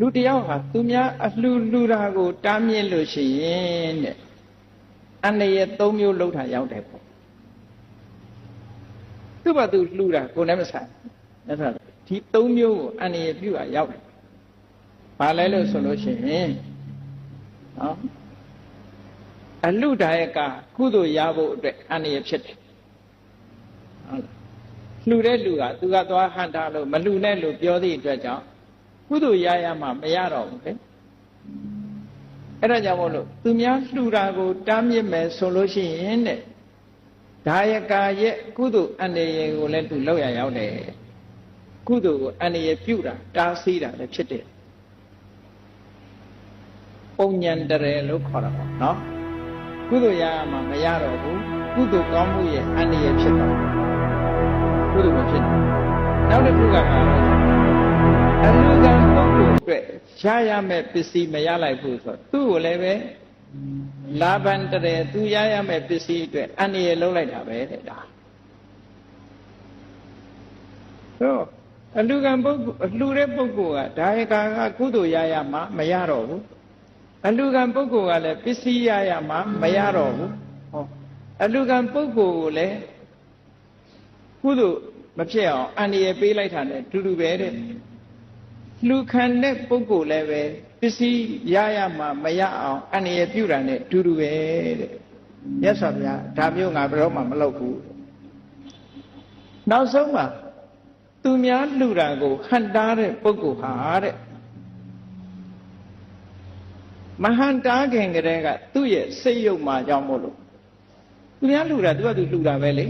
လူတစ်ယောက်ဟာသူများအလှူလှူတာကို တားမြစ်လို့ရှိရင်တဲ့အန္တရာယ်၃မျိုးလောက်တာရောက်တယ်ပေါ့သူ့ဘာသူလှူတာကိုယ်နဲ့မဆိုင်အဲ့ဒါဒီ၃မျိုးကိုအန္တရာယ်ပြုတာရောက်တယ်ဘာလဲလို့ဆိုလို့ရှိရင်နော်အလှဒါယကကုသိုလ်ရဖို့အတွက်အန္တရာယ်ဖြစ်တယ်ဟုတ်လားလှူတဲ့လူကသူကသွားဟန်တာလို့မလှူနဲ့လို့ပြောသည့်အတွက်ကြောင့် ကုသိုလ်ရရမှမရတော့ဘူးလေအဲ့ဒါကြောင့်မို့လို့သူများလှူတာကိုတားမြစ်မယ်ဆိုလို့ရှိရင်တဲ့ဒါယကာရဲ့ကုသိုလ်အန္တရာယ်ကိုလည်းသူလောက်ရရောက်တယ်ကုသိုလ်ကိုအန္တရာယ်ပြုတာတားဆီးတာလည်းဖြစ်တယ်ပုံညံတရယ်လို့ခေါ်တာပေါ့နော်ကုသိုလ်ရရမှမရတော့ဘူးကုသိုလ်ကောင်းမှုရဲ့အန္တရာယ်ဖြစ်တော့ကုသိုလ်မဖြစ်ဘူးနောက်တစ်ခုက အားလုံးအလူကံပုဂ္ဂိုလ်အတွက်ရရမဲ့ပစ္စည်းမရလိုက်ဘူးဆိုတော့သူ့ကိုလည်းပဲလာဘန်တရယ်သူရရမဲ့ပစ္စည်းအတွက်အန္တရာယ်လုံးလိုက်တာပဲတဲ့ဒါဆိုအလူကံပုဂ္ဂိုလ်အလူတဲ့ပုဂ္ဂိုလ်ကဒါယကာကကုသိုလ်ရရမှာမရတော့ဘူးအလူကံပုဂ္ဂိုလ်ကလည်းပစ္စည်းရရမှာမရတော့ဘူးဟောအလူကံပုဂ္ဂိုလ်ကိုလည်းကုသိုလ်မဖြစ်အောင်အန္တရာယ်ပေးလိုက်တာနဲ့တူတူပဲတဲ့ လူခံတဲ့ပုဂ္ဂိုလ်လည်းပဲပစ္စည်းရရမှာမရအောင်အန္တရာယ်ပြုတာနဲ့တူတူပဲတဲ့မြတ်စွာဘုရားဒါမျိုးငါဘယ်တော့မှမလုပ်ဘူးနောက်ဆုံးမှာသူများလှူတာကိုဟန်တားတဲ့ပုဂ္ဂိုလ်ဟာတဲ့မဟန်တားခင်ကတည်းကသူ့ရဲ့စိတ်ယုတ်မှကြောင့်မို့လို့သူများလှူတာသူကသူလှူတာပဲလေ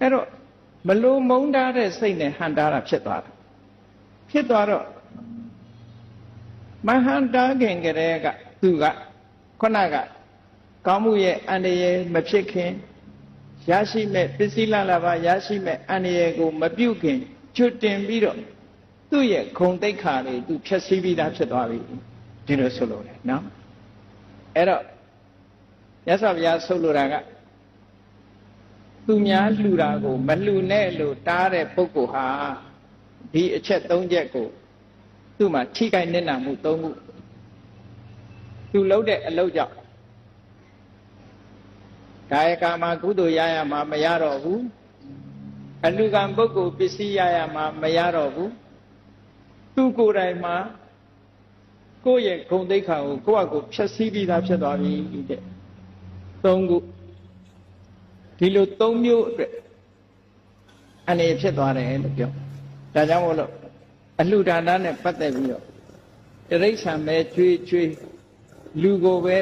အဲ့တော့မလိုမုန်းတားတဲ့စိတ်နဲ့ဟန်တားတာဖြစ်သွားတာ ဖြစ်သွားတော့မဟန်တားခင်ကတည်းကသူကခုနကကောင်းမှုရဲ့အန္တရာယ်မဖြစ်ခင်ရရှိမဲ့ပစ္စည်းလလပါရရှိမဲ့အန္တရာယ်ကိုမပြုတ်ခင်ကျွတ်တင်ပြီးတော့သူ့ရဲ့ခုံတိတ်ခါတွေသူဖြည့်ဆည်းပြီးသားဖြစ်သွားပြီဒီလိုဆိုလို့လေနော်အဲ့တော့ရသော်ဘုရားဆုလို့တာကသူများလှူတာကို မလှူနဲ့လို့တားတဲ့ပုဂ္ဂိုလ်ဟာ ဒီအချက်၃ချက်ကိုသူ့မှာထိခိုက်နစ်နာမှု၃ခုသူလုပ်တဲ့အလုပ်ကြောင့်ကာယကံမှာကုသိုလ်ရရမှာမရတော့ဘူးအလူကံပုဂ္ဂိုလ်ပစ္စည်းရရမှာမရတော့ဘူးသူကိုယ်တိုင်မှာကိုယ့်ရဲ့ဂုံတိတ်ခါကိုကိုယ့်အကိုဖြည့်ဆည်းပြီးသားဖြစ်သွားပြီတဲ့သုံးခုဒီလိုသုံးမျိုးအတွက်အနေဖြစ်သွားတယ်လို့ပြော ဒါကြောင့်မို့လို့အလှူဒါနနဲ့ပတ်သက်ပြီးတော့တရိစ္ဆာန်ပဲကျွေးကျွေးလူကိုပဲ